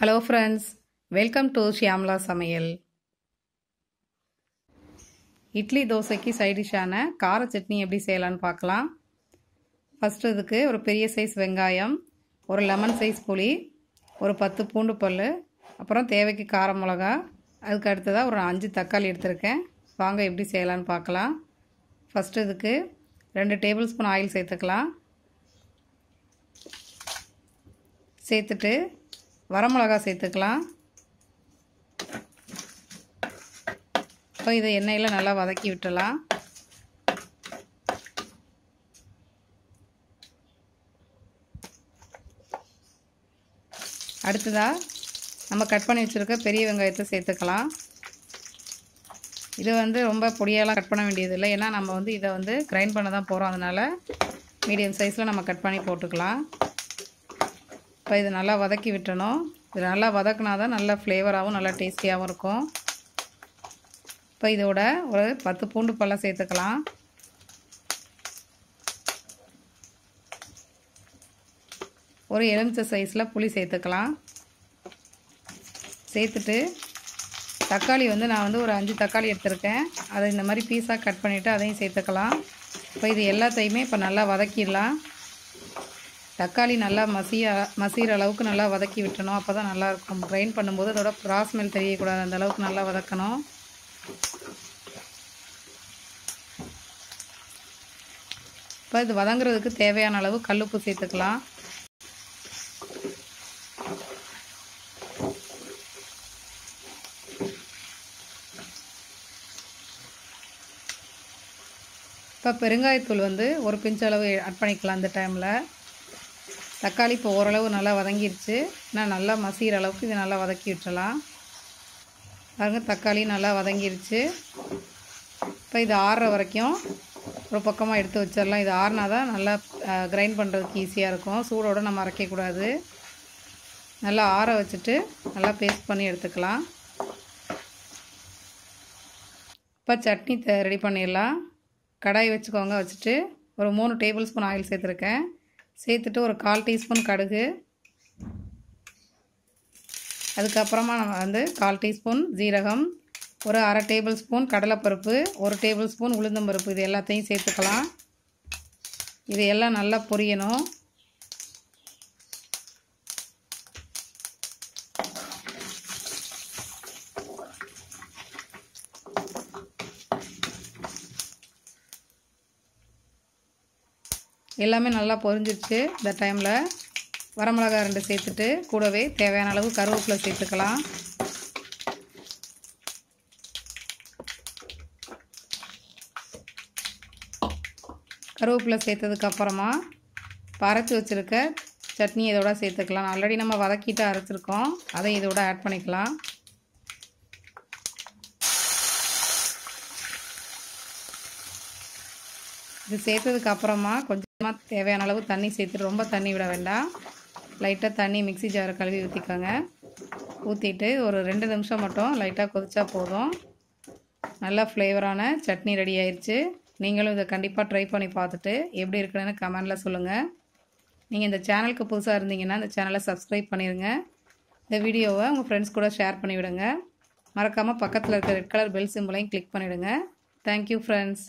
Hello friends welcome to Shyamla சமையல் இட்லி தோசைக்கு சைடிஷான கார சட்னி எப்படி செய்யலான்னு பார்க்கலாம். ஃபஸ்ட்டு இதுக்கு ஒரு பெரிய சைஸ் வெங்காயம் ஒரு லெமன் சைஸ் புளி ஒரு பத்து பூண்டு பல் அப்புறம் தேவைக்கு கார மிளகா அதுக்கு அடுத்ததாக ஒரு அஞ்சு தக்காளி எடுத்திருக்கேன். வாங்க எப்படி செய்யலான்னு பார்க்கலாம். ஃபஸ்ட்டு இதுக்கு ரெண்டு டேபிள் ஸ்பூன் ஆயில் சேர்த்துக்கலாம். சேர்த்துட்டு வரமிளகா சேர்த்துக்கலாம். இப்போ இதை எண்ணெயில் நல்லா வதக்கி விட்டலாம் அடுத்ததாக நம்ம கட் பண்ணி வச்சுருக்க பெரிய வெங்காயத்தை சேர்த்துக்கலாம். இது வந்து ரொம்ப பொடியெல்லாம் கட் பண்ண வேண்டியதில்லை. ஏன்னா நம்ம வந்து இதை வந்து கிரைண்ட் பண்ண தான் போகிறோம் அதனால் மீடியம் சைஸில் நம்ம கட் பண்ணி போட்டுக்கலாம். இப்போ இது நல்லா வதக்கி விட்டணும். இது நல்லா வதக்கினா தான் நல்லா ஃப்ளேவராகவும் நல்லா டேஸ்டியாகவும் இருக்கும். இப்போ இதோட ஒரு பத்து பூண்டு பழம் சேர்த்துக்கலாம். ஒரு எலுமிச்சை சைஸில் புளி சேர்த்துக்கலாம். சேர்த்துட்டு தக்காளி வந்து நான் வந்து ஒரு அஞ்சு தக்காளி எடுத்திருக்கேன். அதை இந்த மாதிரி பீஸாக கட் பண்ணிவிட்டு அதையும் சேர்த்துக்கலாம். இப்போ இது எல்லாத்தையுமே இப்போ நல்லா வதக்கிடலாம். தக்காளி நல்லா மசிய மசிகிற அளவுக்கு நல்லா வதக்கி விட்டணும். அப்போ தான் நல்லாயிருக்கும். கிரைண்ட் பண்ணும்போது அதோட கிராஸ் மெல் தெரியக்கூடாது. அந்த அளவுக்கு நல்லா வதக்கணும். இப்போ இது வதங்குறதுக்கு தேவையான அளவு கல்லுப்பு சேர்த்துக்கலாம். இப்போ பெருங்காயத்தூள் வந்து ஒரு பிஞ்சளவு ஆட் பண்ணிக்கலாம் இந்த டைமில் தக்காளி இப்போ ஓரளவு நல்லா வதங்கிருச்சு. நான் நல்லா மசிகிற அளவுக்கு இதை நல்லா வதக்கி விட்டுறலாம். பாருங்கள் தக்காளி நல்லா வதங்கிருச்சு. இப்போ இது ஆறுற வரைக்கும் ஒரு பக்கமாக எடுத்து வச்சிடலாம். இது ஆறுனா தான் நல்லா கிரைண்ட் பண்ணுறதுக்கு ஈஸியாக இருக்கும். சூடோடு நம்ம அரைக்கக்கூடாது. நல்லா ஆற வச்சுட்டு நல்லா பேஸ்ட் பண்ணி எடுத்துக்கலாம். இப்போ சட்னி ரெடி பண்ணிடலாம். கடாய் வச்சுக்கோங்க வச்சுட்டு ஒரு மூணு டேபிள் ஸ்பூன் ஆயில் சேர்த்துருக்கேன். சேர்த்துட்டு ஒரு கால் டீஸ்பூன் கடுகு. அதுக்கப்புறமா நம்ம வந்து கால் டீஸ்பூன் ஜீரகம் ஒரு அரை டேபிள் ஸ்பூன் கடலைப்பருப்பு ஒரு டேபிள் ஸ்பூன் உளுந்தம்பருப்பு இது எல்லாத்தையும் சேர்த்துக்கலாம். இது எல்லாம் நல்லா பொரியணும். எல்லாமே நல்லா பொரிஞ்சிருச்சு இந்த டைமில். வரமிளகா ரெண்டு சேர்த்துட்டு கூடவே தேவையான அளவு கருவேப்பிலை சேர்த்துக்கலாம். கருவேப்பிலை சேர்த்ததுக்கப்புறமா அரைச்சி வச்சுருக்க சட்னி இதோட சேர்த்துக்கலாம். ஆல்ரெடி நம்ம வதக்கிட்டு அரைச்சிருக்கோம். அதை இதோட ஆட் பண்ணிக்கலாம். இது சேர்த்ததுக்கு அப்புறமா தேவையான அளவு தண்ணி சேர்த்துட்டு ரொம்ப தண்ணி விட வேண்டாம். லைட்டாக தண்ணி மிக்சி ஜாரை கழுவி ஊற்றிக்கோங்க ஊற்றிட்டு ஒரு ரெண்டு நிமிஷம் மட்டும் லைட்டாக கொதிச்சா போதும். நல்லா ஃப்ளேவரான சட்னி ரெடி ஆயிடுச்சு நீங்களும் இதை கண்டிப்பாக ட்ரை பண்ணி பார்த்துட்டு எப்படி இருக்குன்னு கமெண்டில் சொல்லுங்கள் நீங்கள் இந்த சேனலுக்கு புதுசாக இருந்தீங்கன்னா இந்த சேனலை சப்ஸ்கிரைப் பண்ணிடுங்க இந்த வீடியோவை உங்கள் ஃப்ரெண்ட்ஸ் கூட ஷேர் பண்ணிவிடுங்க. மறக்காமல் பக்கத்தில் இருக்க ரெட் கலர் பெல் சிம்பிளையும் கிளிக் பண்ணிவிடுங்க தேங்க்யூ ஃப்ரெண்ட்ஸ்